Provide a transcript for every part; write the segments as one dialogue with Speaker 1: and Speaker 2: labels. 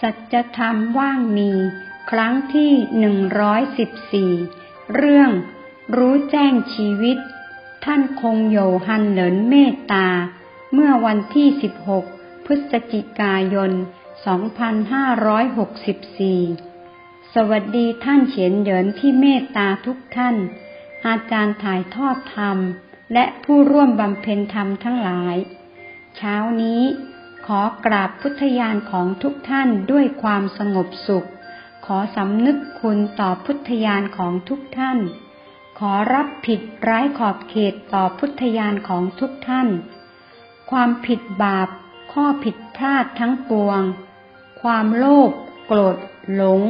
Speaker 1: สัจธรรมว่างมี ครั้งที่หนึ่งร้อยสิบสี่เรื่อง รู้แจ้งชีวิต ท่านคงโยฮันเหลินเมตตา เมื่อวันที่สิบหกพฤศจิกายน 2564 สวัสดีท่านเฉียนเหยินที่เมตตาทุกท่าน อาจารย์ถ่ายทอดธรรม และผู้ร่วมบำเพ็ญธรรมทั้งหลาย เช้านี้ ขอกราบพุทธญาณของทุกท่านด้วยความสงบสุข ขอสำนึกคุณต่อพุทธญาณของทุกท่าน ขอรับผิดร้ายขอบเขตต่อพุทธญาณของทุกท่าน ความผิดบาป ข้อผิดพลาดทั้งปวง ความโลภโกรธหลง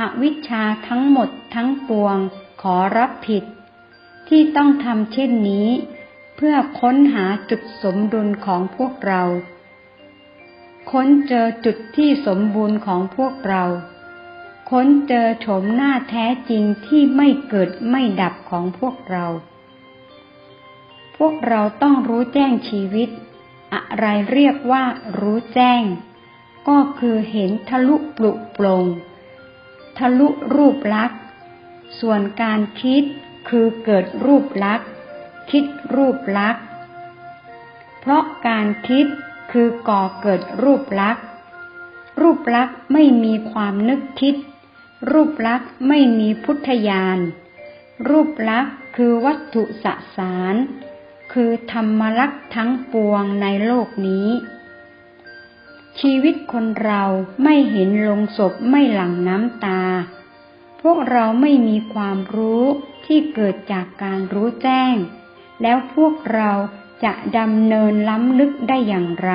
Speaker 1: อวิชชาทั้งหมดทั้งปวง ขอรับผิด ที่ต้องทำเช่นนี้ เพื่อค้นหาจุดสมดุลของพวกเรา ค้นเจอจุดที่สมบูรณ์ของพวกเรา ค้นเจอโฉมหน้าแท้จริงที่ไม่เกิดไม่ดับของพวกเรา พวกเราต้องรู้แจ้งชีวิต อะไรเรียกว่ารู้แจ้ง ก็คือเห็นทะลุปลุกปลง ทะลุรูปลักษณ์ส่วนการคิดคือเกิดรูปลักษณ์คิดรูปลักษณ์เพราะการคิด คือก่อเกิดรูปลักษ์รูปลักษ์ไม่มีความนึกคิด รูปลักษ์ไม่มีพุทธญาณรูปลักษ์คือวัตถุสสาร คือธรรมลักษ์ทั้งปวงในโลกนี้ ชีวิตคนเราไม่เห็นลงศพไม่หลั่งน้ำตา พวกเราไม่มีความรู้ที่เกิดจากการรู้แจ้ง แล้วพวกเรา จะดำเนินล้ำลึกได้อย่างไร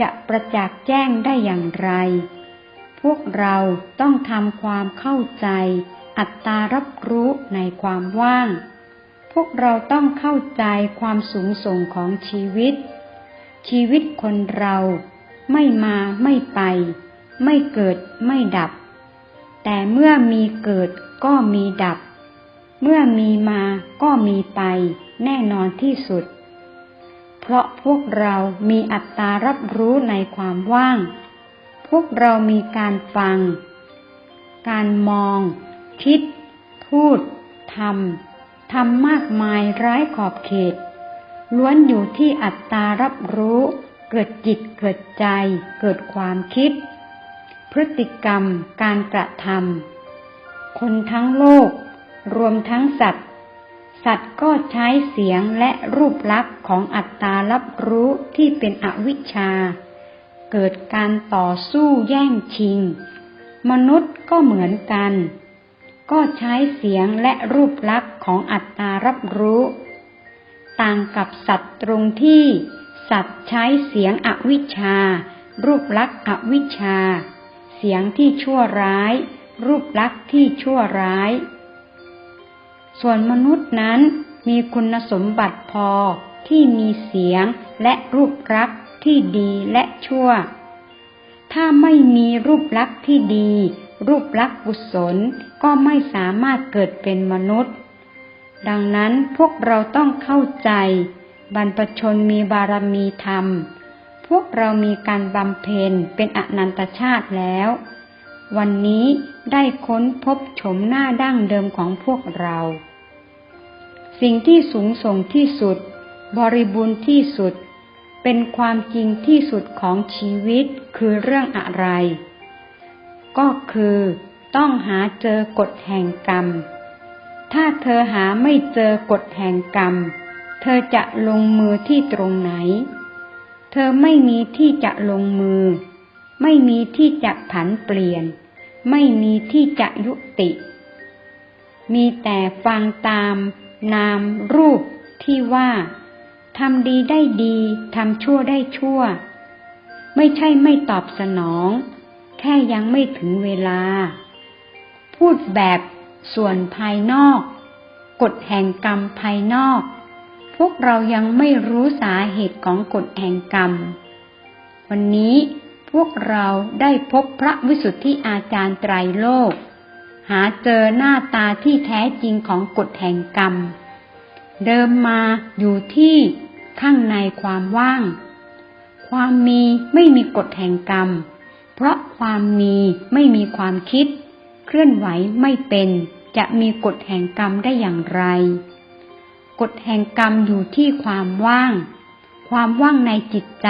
Speaker 1: จะประจักษ์แจ้งได้อย่างไร พวกเราต้องทำความเข้าใจ อัตตารับรู้ในความว่าง พวกเราต้องเข้าใจความสูงส่งของชีวิต ชีวิตคนเราไม่มาไม่ไป ไม่เกิดไม่ดับ แต่เมื่อมีเกิดก็มีดับ เมื่อมีมาก็มีไป แน่นอนที่สุด ราะพวกเรามีอัตตารับรู้ในความว่าง พวกเรามีการฟัง การมอง คิด พูด ทำ ทำมากมายร้ายขอบเขต ล้วนอยู่ที่อัตตารับรู้ เกิดจิตเกิดใจ เกิดความคิด พฤติกรรม การกระทำคนทั้งโลก รวมทั้งสัตว์ สัตว์ก็ใช้เสียงและรูปลักษณ์ของอัตตารับรู้ที่เป็นอวิชชา เกิดการต่อสู้แย่งชิง มนุษย์ก็เหมือนกัน ก็ใช้เสียงและรูปลักษณ์ของอัตตารับรู้ ต่างกับสัตว์ตรงที่ สัตว์ใช้เสียงอวิชชา รูปลักษณ์อวิชชา เสียงที่ชั่วร้าย รูปลักษณ์ที่ชั่วร้าย ส่วนมนุษย์นั้นมีคุณสมบัติพอที่มีเสียงและรูปลักษณ์ที่ดีและชั่ว ถ้าไม่มีรูปลักษณ์ที่ดี รูปลักษณ์กุศลก็ไม่สามารถเกิดเป็นมนุษย์ ดังนั้นพวกเราต้องเข้าใจ บรรพชนมีบารมีธรรม พวกเรามีการบำเพ็ญเป็นอนันตชาติแล้ว วันนี้ได้ค้นพบชมหน้าดั้งเดิมของพวกเรา สิ่งที่สูงส่งที่สุด บริบูรณ์ที่สุด เป็นความจริงที่สุดของชีวิตคือเรื่องอะไร ก็คือต้องหาเจอกฎแห่งกรรม ถ้าเธอหาไม่เจอกฎแห่งกรรม เธอจะลงมือที่ตรงไหน เธอไม่มีที่จะลงมือ ไม่มีที่จะผันเปลี่ยน ไม่มีที่จะยุติ มีแต่ฟังตาม นามรูปที่ว่าทำดีได้ดีทำชั่วได้ชั่ว ไม่ใช่ไม่ตอบสนอง แค่ยังไม่ถึงเวลา พูดแบบส่วนภายนอก กฎแห่งกรรมภายนอก พวกเรายังไม่รู้สาเหตุของกฎแห่งกรรม วันนี้พวกเราได้พบพระวิสุทธิอาจารย์ไตรโลก หาเจอหน้าตาที่แท้จริงของกฎแห่งกรรม เดิมมาอยู่ที่ข้างในความว่าง ความมีไม่มีกฎแห่งกรรม เพราะความมีไม่มีความคิด เคลื่อนไหวไม่เป็น จะมีกฎแห่งกรรมได้อย่างไร กฎแห่งกรรมอยู่ที่ความว่าง ความว่างในจิตใจ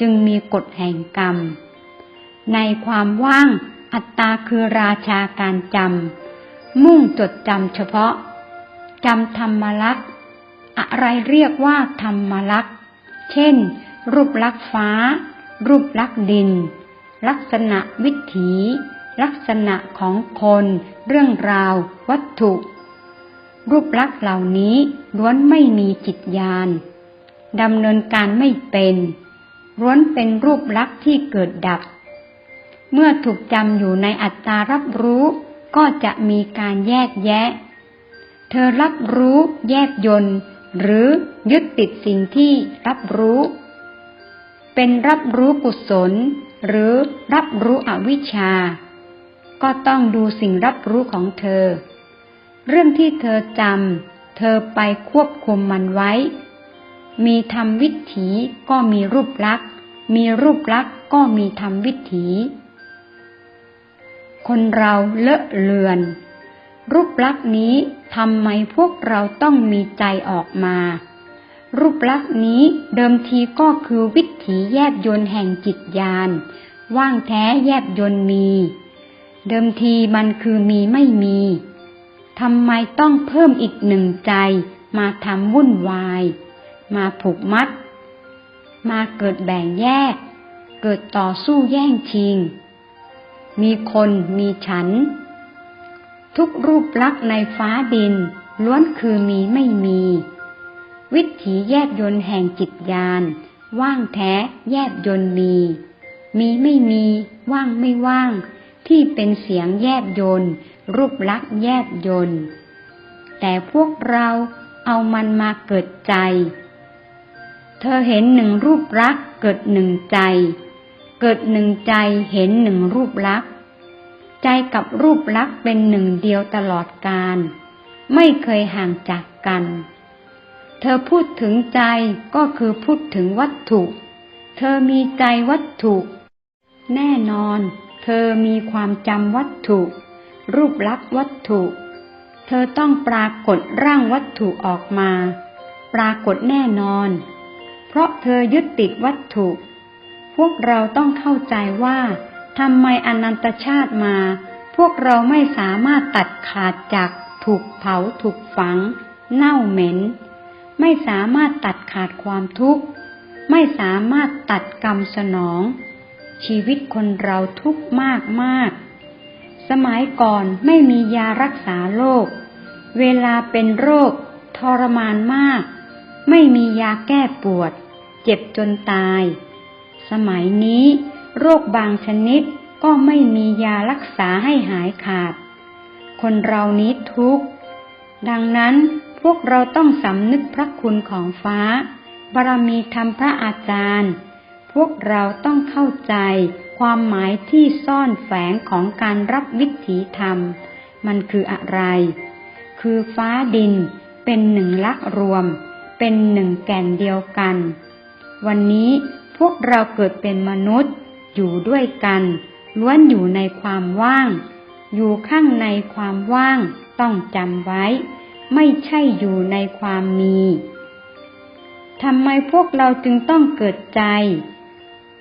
Speaker 1: จึงมีกฎแห่งกรรม ในความว่าง อัตตาคือราชาการจำ มุ่งจดจำเฉพาะจำธรรมลักษณ์อะไรเรียกว่าธรรมลักษณ์ เช่น รูปลักษณ์ฟ้า รูปลักษณ์ดิน ลักษณะวิถี ลักษณะของคน เรื่องราว วัตถุ รูปลักษณ์เหล่านี้ล้วนไม่มีจิตญาณดำเนินการไม่เป็นล้วนเป็นรูปลักษณ์ที่เกิดดับ เมื่อถูกจำอยู่ในอัตตารับรู้ ก็จะมีการแยกแยะ เธอรับรู้แยบยนต์หรือยึดติดสิ่งที่รับรู้ เป็นรับรู้กุศล หรือรับรู้อวิชชา ก็ต้องดูสิ่งรับรู้ของเธอ เรื่องที่เธอจำเธอไปควบคุมมันไว้ มีธรรมวิถีก็มีรูปลักษณ์มีรูปลักษณ์ก็มีธรรมวิถี คนเราเลอะเลือน รูปลักษณ์นี้ทำไมพวกเราต้องมีใจออกมา รูปลักษณ์นี้เดิมทีก็คือวิถีแยบยนแห่งจิตญาณว่างแท้แยบยนมี เดิมทีมันคือมีไม่มีทำไมต้องเพิ่มอีกหนึ่งใจ มาทำวุ่นวาย มาผูกมัด มาเกิดแบ่งแยก เกิดต่อสู้แย่งชิง มีคนมีฉัน ทุกรูปลักษณ์ในฟ้าดิน ล้วนคือมีไม่มี วิถีแยบยนต์แห่งจิตญาณว่างแท้แยบยนต์มี มีไม่มี ว่างไม่ว่าง ที่เป็นเสียงแยบยนต์รูปลักษณ์แยบยนต์แต่พวกเราเอามันมาเกิดใจ เธอเห็นหนึ่งรูปลักษณ์เกิดหนึ่งใจ เกิดหนึ่งใจเห็นหนึ่งรูปลักษณ์ใจกับรูปลักษณ์เป็นหนึ่งเดียวตลอดกาลไม่เคยห่างจากกัน เธอพูดถึงใจก็คือพูดถึงวัตถุ เธอมีใจวัตถุ แน่นอน เธอมีความจำวัตถุ รูปลักษณ์วัตถุ เธอต้องปรากฏร่างวัตถุออกมา ปรากฏแน่นอน เพราะเธอยึดติดวัตถุพ วกเราต้องเข้าใจว่าทำไมอนันตชาติมา พวกเราไม่สามารถตัดขาดจากถูกเผาถูกฝัง เน่าเหม็น ไม่สามารถตัดขาดความทุกข์ ไม่สามารถตัดกรรมสนอง ชีวิตคนเราทุกข์มากมากสมัยก่อนไม่มียารักษาโรค เวลาเป็นโรค ทรมานมาก ไม่มียาแก้ปวด เจ็บจนตาย สมัยนี้ โรคบางชนิดก็ไม่มียารักษาให้หายขาด คนเรานี้ทุกข์ ดังนั้นพวกเราต้องสำนึกพระคุณของฟ้า บารมีธรรมพระอาจารย์ พวกเราต้องเข้าใจความหมายที่ซ่อนแฝงของการรับวิถีธรรม มันคืออะไร คือฟ้าดินเป็นหนึ่งลักรวม เป็นหนึ่งแก่นเดียวกัน วันนี้ พวกเราเกิดเป็นมนุษย์ อยู่ด้วยกัน ล้วนอยู่ในความว่าง อยู่ข้างในความว่าง ต้องจำไว้ ไม่ใช่อยู่ในความมีทำไมพวกเราจึงต้องเกิดใจ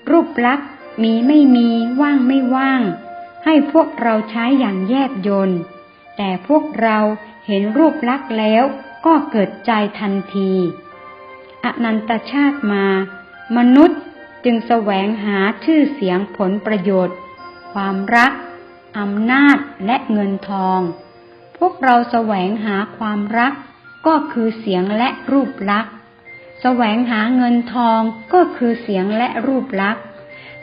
Speaker 1: รูปลักษ์มีไม่มีว่างไม่ว่าง ให้พวกเราใช้อย่างแยบยนต์แต่พวกเราเห็นรูปลักษ์แล้วก็เกิดใจทันที อนันตชาติมา มนุษย์ จึงแสวงหาชื่อเสียงผลประโยชน์ ความรักอำนาจและเงินทอง พวกเราแสวงหาความรักก็คือเสียงและรูปลักษณ์ แสวงหาเงินทองก็คือเสียงและรูปลักษณ์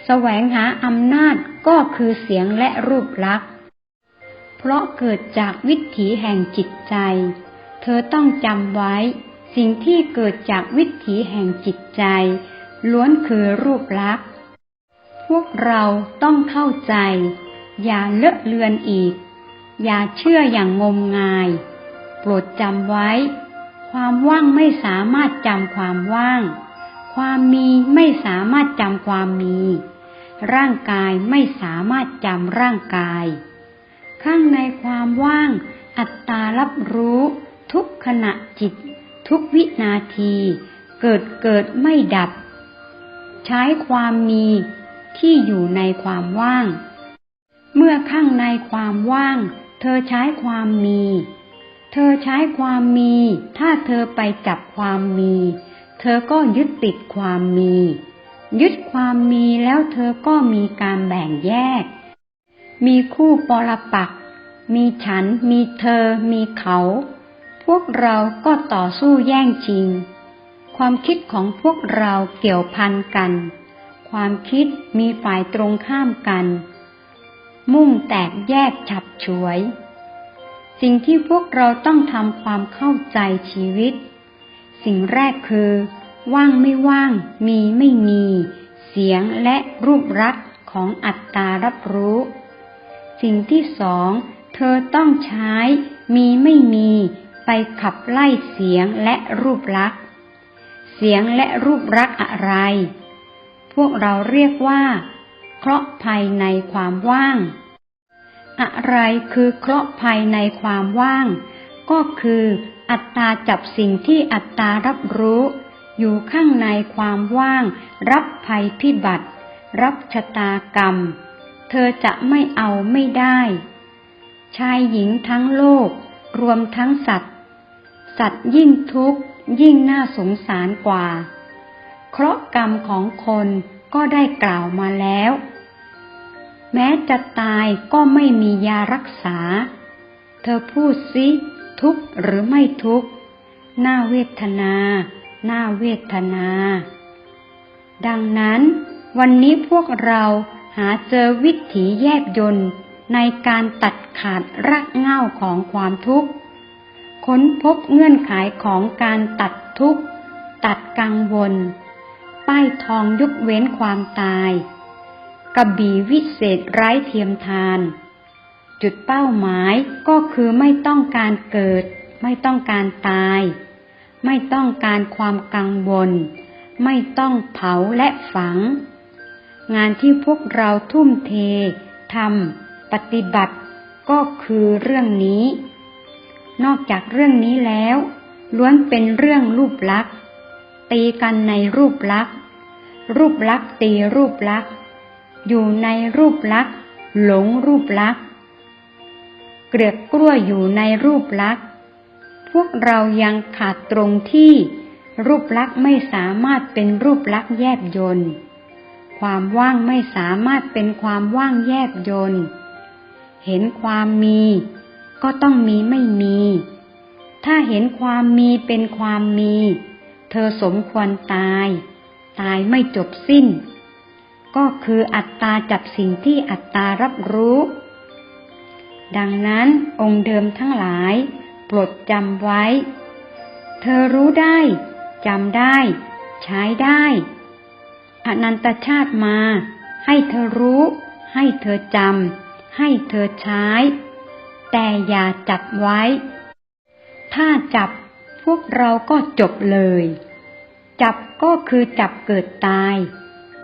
Speaker 1: แสวงหาอำนาจก็คือเสียงและรูปลักษณ์ เพราะเกิดจากวิถีแห่งจิตใจ เธอต้องจำไว้ สิ่งที่เกิดจากวิถีแห่งจิตใจ ล้วนคือรูปลักษณ์ พวกเราต้องเข้าใจ อย่าเลอะเลือนอีก อย่าเชื่ออย่างงมงาย โปรดจำไว้ ความว่างไม่สามารถจำความว่าง ความมีไม่สามารถจำความมี ร่างกายไม่สามารถจำร่างกาย ข้างในความว่าง อัตตารับรู้ ทุกขณะจิต ทุกวินาที เกิดเกิดไม่ดับ ใช้ความมีที่อยู่ในความว่าง เมื่อข้างในความว่าง เธอใช้ความมี เธอใช้ความมี ถ้าเธอไปจับความมี เธอก็ยึดติดความมี ยึดความมีแล้วเธอก็มีการแบ่งแยก มีคู่ปรปัก มีฉัน มีเธอ มีเขา พวกเราก็ต่อสู้แย่งชิง ความคิดของพวกเราเกี่ยวพันกัน ความคิดมีฝ่ายตรงข้ามกัน มุ่งแตกแยกฉับฉวย สิ่งที่พวกเราต้องทำความเข้าใจชีวิต สิ่งแรกคือ ว่างไม่ว่าง มีไม่มี เสียงและรูปรักษ์ของอัตตารับรู้ สิ่งที่สอง เธอต้องใช้ มีไม่มี ไปขับไล่เสียงและรูปลักษ เสียงและรูปรักษ์อะไร พวกเราเรียกว่า เคราะห์ภายในความว่าง อะไรคือเคราะห์ภายในความว่าง ก็คือ อัตตาจับสิ่งที่อัตตารับรู้ อยู่ข้างในความว่าง รับภัยพิบัติ รับชะตากรรม เธอจะไม่เอาไม่ได้ ชายหญิงทั้งโลก รวมทั้งสัตว์ สัตว์ยิ่งทุกข์ ยิ่งน่าสงสารกว่า เคราะกรรมของคนก็ได้กล่าวมาแล้ว แม้จะตายก็ไม่มียารักษา เธอพูดสิทุกหรือไม่ทุกข์น่าเวทนาน่าเวทนา ดังนั้น วันนี้พวกเราหาเจอวิถีแยบยนต์ในการตัดขาดรากเหง้าของความทุกข์ ค้นพบเงื่อนไขของการตัดทุกข์ ตัดกังวล ป้ายทองยุกเว้นความตายกระบี่วิเศษไร้เทียมทาน จุดเป้าหมายก็คือไม่ต้องการเกิด ไม่ต้องการตาย ไม่ต้องการความกังวล ไม่ต้องเผาและฝัง งานที่พวกเราทุ่มเททำปฏิบัติก็คือเรื่องนี้ นอกจากเรื่องนี้แล้ว ล้วนเป็นเรื่องรูปลักษ์ตีกันในรูปลักษ์รูปลักษ์ตีรูปลักษ์อยู่ในรูปลักษ์หลงรูปลักษ์เกลือกกล้วยอยู่ในรูปลักษ์พวกเรายังขาดตรงที่ รูปลักษ์ไม่สามารถเป็นรูปลักษ์แยบยนต์ความว่างไม่สามารถเป็นความว่างแยบยนต์เห็นความมี ก็ต้องมีไม่มี ถ้าเห็นความมีเป็นความมี เธอสมควรตาย ตายไม่จบสิ้น ก็คืออัตตาจับสิ่งที่อัตตารับรู้ ดังนั้นองค์เดิมทั้งหลายปรดจำไว้ เธอรู้ได้จำได้ ใช้ได้อนันตชาติมา ให้เธอรู้ ให้เธอจำให้เธอใช้ แต่อย่าจับไว้ ถ้าจับพวกเราก็จบเลย จับก็คือจับเกิดตาย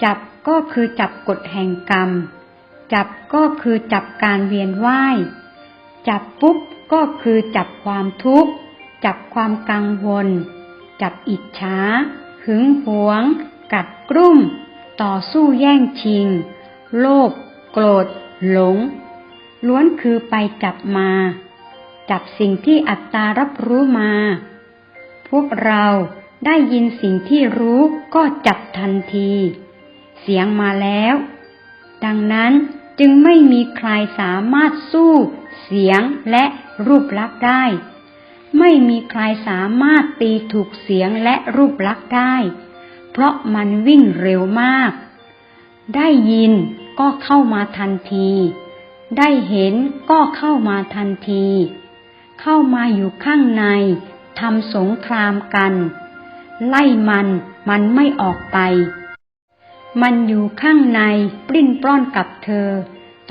Speaker 1: จับก็คือจับกฎแห่งกรรม จับก็คือจับการเวียนว่าย จับปุ๊บก็คือจับความทุกข์ จับความกังวล จับอิจฉา หึงหวง กัดกรุ่ม ต่อสู้แย่งชิง โลภ โกรธ หลง ล้วนคือไปจับมา จับสิ่งที่อัตตารับรู้มา พวกเราได้ยินสิ่งที่รู้ก็จับทันที เสียงมาแล้ว ดังนั้นจึงไม่มีใครสามารถสู้ เสียงและรูปลักษ์ได้ ไม่มีใครสามารถตีถูกเสียงและรูปลักษ์ได้ เพราะมันวิ่งเร็วมาก ได้ยินก็เข้ามาทันที ได้เห็นก็เข้ามาทันที เข้ามาอยู่ข้างในทำสงครามกัน ไล่มันมันไม่ออกไป มันอยู่ข้างในปลิ้นปล้อนกับเธอ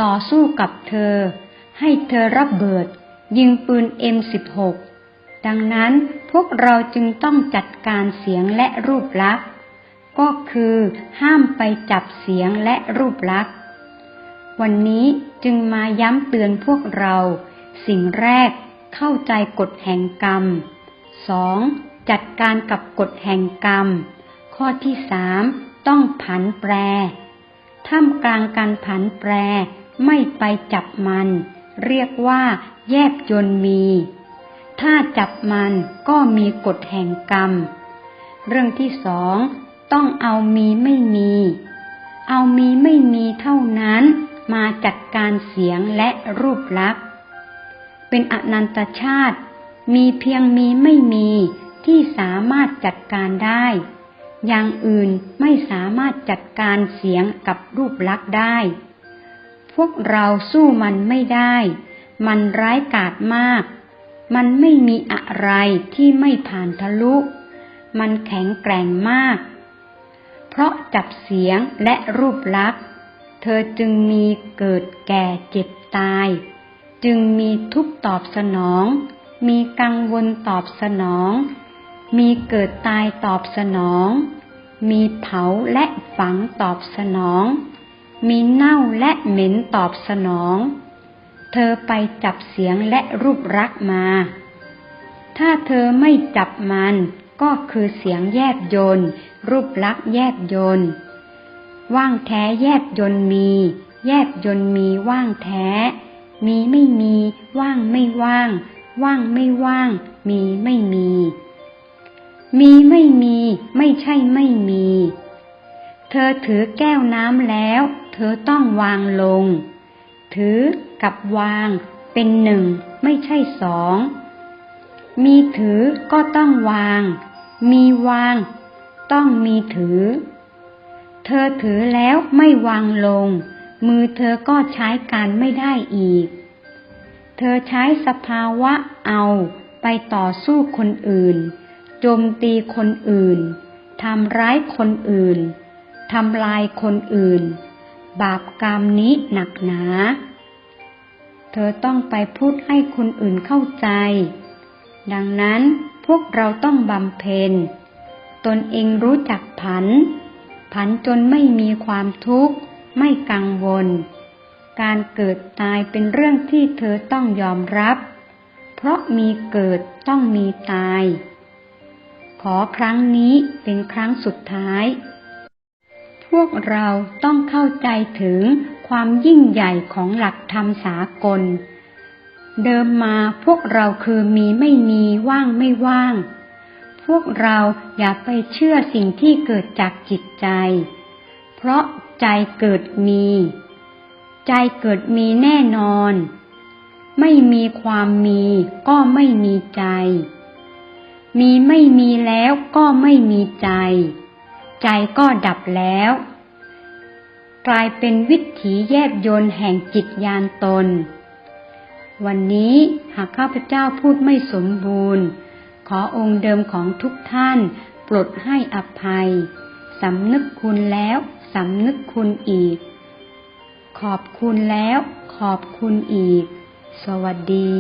Speaker 1: ต่อสู้กับเธอ ให้เธอรับเบิด ยิงปืน M16 ดังนั้นพวกเราจึงต้องจัดการเสียงและรูปลักษณ์ก็คือห้ามไปจับเสียงและรูปลักษณ์ วันนี้จึงมาย้ำเตือนพวกเรา สิ่งแรกเข้าใจกฎแห่งกรรม 2. จัดการกับกฎแห่งกรรม ข้อที่สามต้องผันแปรท่ามกลางการผันแปรไม่ไปจับมัน เรียกว่าแยบยนมี ถ้าจับมันก็มีกฎแห่งกรรม เรื่องที่สองต้องเอามีไม่มี เอามีไม่มีเท่านั้น มาจัดการเสียงและรูปลักษณ์ เป็นอนันตชาติ มีเพียงมีไม่มีที่สามารถจัดการได้ อย่างอื่นไม่สามารถจัดการเสียงกับรูปลักษณ์ได้ พวกเราสู้มันไม่ได้ มันร้ายกาจมาก มันไม่มีอะไรที่ไม่ผ่านทะลุ มันแข็งแกร่งมาก เพราะจับเสียงและรูปลักษณ์ เธอจึงมีเกิดแก่เจ็บตาย จึงมีทุกตอบสนอง มีกังวลตอบสนอง มีเกิดตายตอบสนอง มีเผาและฝังตอบสนอง มีเน่าและเหม็นตอบสนอง เธอไปจับเสียงและรูปรักษ์มา ถ้าเธอไม่จับมันก็คือเสียงแยบยนรูปลักษ์แยบยนต์ ว่างแท้แยบยนต์มี แยบยนต์มีว่างแท้ มีไม่มี ว่างไม่ว่าง ว่างไม่ว่าง มีไม่มี มีไม่มี ไม่ใช่ไม่มี เธอถือแก้วน้ำแล้ว เธอต้องวางลง ถือกับวาง เป็นหนึ่ง ไม่ใช่สอง มีถือก็ต้องวาง มีวาง ต้องมีถือ เธอถือแล้วไม่วางลง มือเธอก็ใช้การไม่ได้อีก เธอใช้สภาวะเอาไปต่อสู้คนอื่น โจมตีคนอื่น ทำร้ายคนอื่น ทำลายคนอื่น บาปกรรมนี้หนักหนา เธอต้องไปพูดให้คนอื่นเข้าใจ ดังนั้นพวกเราต้องบำเพ็ญ ตนเองรู้จักผัน ผันจนไม่มีความทุกข์ ไม่กังวล การเกิดตายเป็นเรื่องที่เธอต้องยอมรับ เพราะมีเกิดต้องมีตาย ขอครั้งนี้เป็นครั้งสุดท้าย พวกเราต้องเข้าใจถึงความยิ่งใหญ่ของหลักธรรมสากล เดิมมาพวกเราคือมีไม่มีว่างไม่ว่าง พวกเราอย่าไปเชื่อสิ่งที่เกิดจากจิตใจ เพราะใจเกิดมี ใจเกิดมีแน่นอน ไม่มีความมีก็ไม่มีใจ มีไม่มีแล้วก็ไม่มีใจ ใจก็ดับแล้ว กลายเป็นวิถีแยบยนต์แห่งจิตยานตน วันนี้หากข้าพเจ้าพูดไม่สมบูรณ์ ขอองค์เดิมของทุกท่าน ปลดให้อภัย สำนึกคุณแล้ว สำนึกคุณอีก ขอบคุณแล้ว ขอบคุณอีก สวัสดี